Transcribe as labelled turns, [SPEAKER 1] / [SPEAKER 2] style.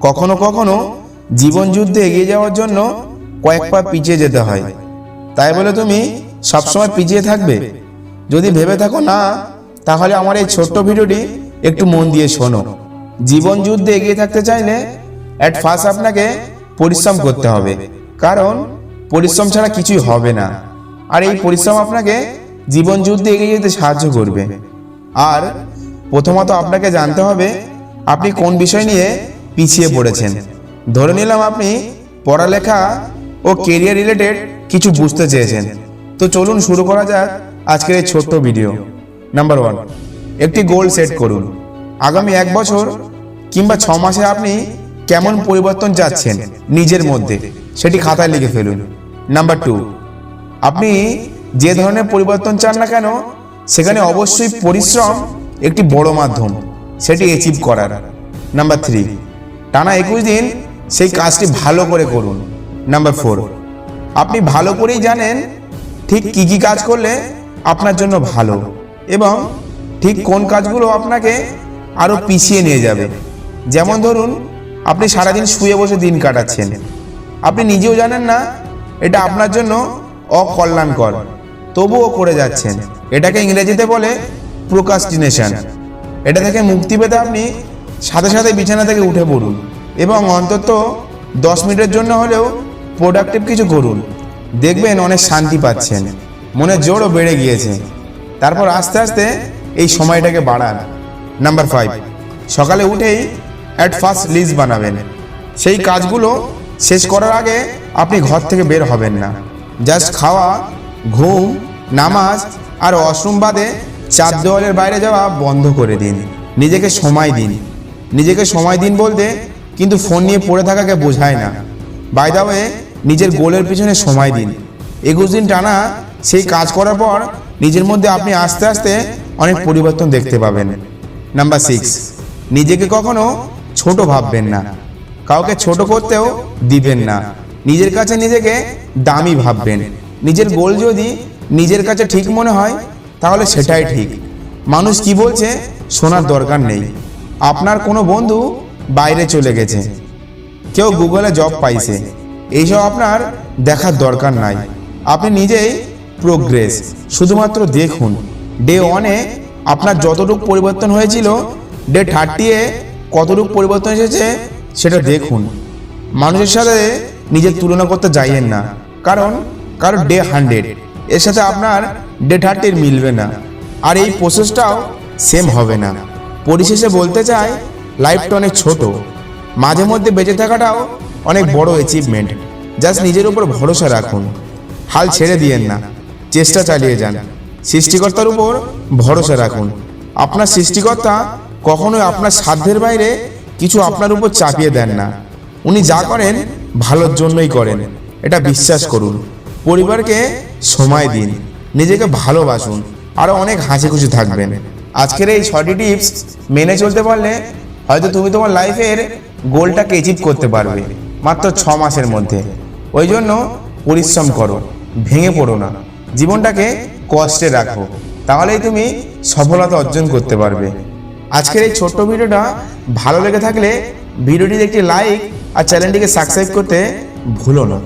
[SPEAKER 1] কখনো কখনো জীবন যুদ্ধে এগিয়ে যাওয়ার জন্য কয়েক পা পিছিয়ে যেতে হয়। তাই বলে তুমি সবসময় পিছিয়ে থাকবে? যদি ভেবে থাকো না, তাহলে আমার এই ছোট্ট ভিডিওটি একটু মন দিয়ে শোনো। জীবন যুদ্ধে এগিয়ে থাকতে চাইলে অ্যাট ফার্স্ট আপনাকে পরিশ্রম করতে হবে। কারণ পরিশ্রম ছাড়া কিছুই হবে না। আর এই পরিশ্রম আপনাকে জীবন যুদ্ধে এগিয়ে যেতে সাহায্য করবে। আর প্রথমত আপনাকে জানতে হবে, আপনি কোন বিষয় নিয়ে পিছিয়ে পড়েছেন। ধরে নিলাম আপনি পড়ালেখা ও কেরিয়ার রিলেটেড কিছু বুঝতে চেয়েছেন। তো চলুন শুরু করা যাক আজকের এই ছোট্ট ভিডিও নাম্বার ওয়ান একটি গোল সেট করুন। আগামী এক বছর কিংবা ছ মাসে আপনি কেমন পরিবর্তন চাচ্ছেন নিজের মধ্যে সেটি খাতায় লিখে ফেলুন। নাম্বার টু আপনি যে ধরনের পরিবর্তন চান না কেন সেখানে অবশ্যই পরিশ্রম একটি বড় মাধ্যম সেটি অ্যাচিভ করার। নাম্বার থ্রি টানা একুশ দিন সেই কাজটি ভালো করে করুন। নাম্বার ফোর আপনি ভালো করেই জানেন ঠিক কি কি কাজ করলে আপনার জন্য ভালো এবং ঠিক কোন কাজগুলো আপনাকে আরও পিছিয়ে নিয়ে যাবে। যেমন ধরুন আপনি সারাদিন শুয়ে বসে দিন কাটাচ্ছেন। আপনি নিজেও জানেন না এটা আপনার জন্য অকল্যাণকর। তবুও করে যাচ্ছেন। এটাকে ইংরেজিতে বলে প্রোকাস্টিনেশন এটা থেকে মুক্তি পেতে আপনি সাথে সাথে বিছানা থেকে উঠে পড়ুন এবং অন্তত দশ মিনিটের জন্য হলেও প্রোডাক্টিভ কিছু করুন। দেখবেন অনেক শান্তি পাচ্ছেন। মনের জোরও বেড়ে গিয়েছে। তারপর আস্তে আস্তে এই সময়টাকে বাড়ান। নাম্বার ফাইভ সকালে উঠেই অ্যাট ফার্স্ট লিস্ট বানাবেন। সেই কাজগুলো শেষ করার আগে আপনি ঘর থেকে বের হবেন না। জাস্ট খাওয়া, ঘুম, নামাজ আর ওয়াশরুম বাদে চার দেওয়ালের বাইরে যাওয়া বন্ধ করে দিন। নিজেকে সময় দিন। নিজেকে সময় দিন বলতে কিন্তু ফোন নিয়ে পড়ে থাকাকে বোঝায় না। বাই দা ওয়ে নিজের গোলের পিছনে সময় দিন। একুশ দিন টানা সেই কাজ করার পর নিজের মধ্যে আপনি আস্তে আস্তে অনেক পরিবর্তন দেখতে পাবেন। নাম্বার সিক্স নিজেকে কখনো ছোট ভাববেন না। কাউকে ছোট করতেও দিবেন না। নিজের কাছে নিজেকে দামি ভাববেন। নিজের গোল যদি নিজের কাছে ঠিক মনে হয় তাহলে সেটাই ঠিক। মানুষ কি বলছে? শোনার দরকার নেই আপনার কোনো বন্ধু বাইরে চলে গেছে। কেউ গুগলে জব পাইছে। এইসব আপনার দেখার দরকার নাই। আপনি নিজেই প্রোগ্রেস শুধুমাত্র দেখুন। ডে ওয়ানে আপনার যতটুকু পরিবর্তন হয়েছিল ডে থার্টিয়ে কতটুকু পরিবর্তন এসেছে, সেটা দেখুন। মানুষের সাথে নিজের তুলনা করতে যাইয়েন না। কারণ কারণ ডে হান্ড্রেড এর সাথে আপনার ডে থার্টির মিলবে না। আর এই প্রসেসটাও সেম হবে না। পরিশেষে বলতে চাই লাইফটা অনেক ছোট। মাঝে মধ্যে বেঁচে থাকাটাও অনেক বড় অ্যাচিভমেন্ট জাস্ট নিজের উপর ভরসা রাখুন। হাল ছেড়ে দিয়েন না। চেষ্টা চালিয়ে যান। সৃষ্টিকর্তার উপর ভরসা রাখুন। আপনার সৃষ্টিকর্তা কখনোই আপনার সাধ্যের বাইরে কিছু আপনার উপর চাপিয়ে দেন না। উনি যা করেন, ভালোর জন্যই করেন। এটা বিশ্বাস করুন। পরিবারকে সময় দিন। নিজেকে ভালোবাসুন। আরও অনেক হাসি খুশি থাকবেন। আজকের এই ছটি টিপস মেনে চলতে পারলে হয়তো তুমি তোমার লাইফের গোলটাকে অ্যাচিভ করতে পারবে মাত্র ছ মাসের মধ্যে। ওই জন্য পরিশ্রম করো ভেঙে পড়ো না। জীবনটাকে কষ্টে রাখো। তাহলেই তুমি সফলতা অর্জন করতে পারবে। আজকের এই ছোট্ট ভিডিওটা ভালো লেগে থাকলে ভিডিওটিতে একটি লাইক আর চ্যানেলটিকে সাবস্ক্রাইব করতে ভুলো না।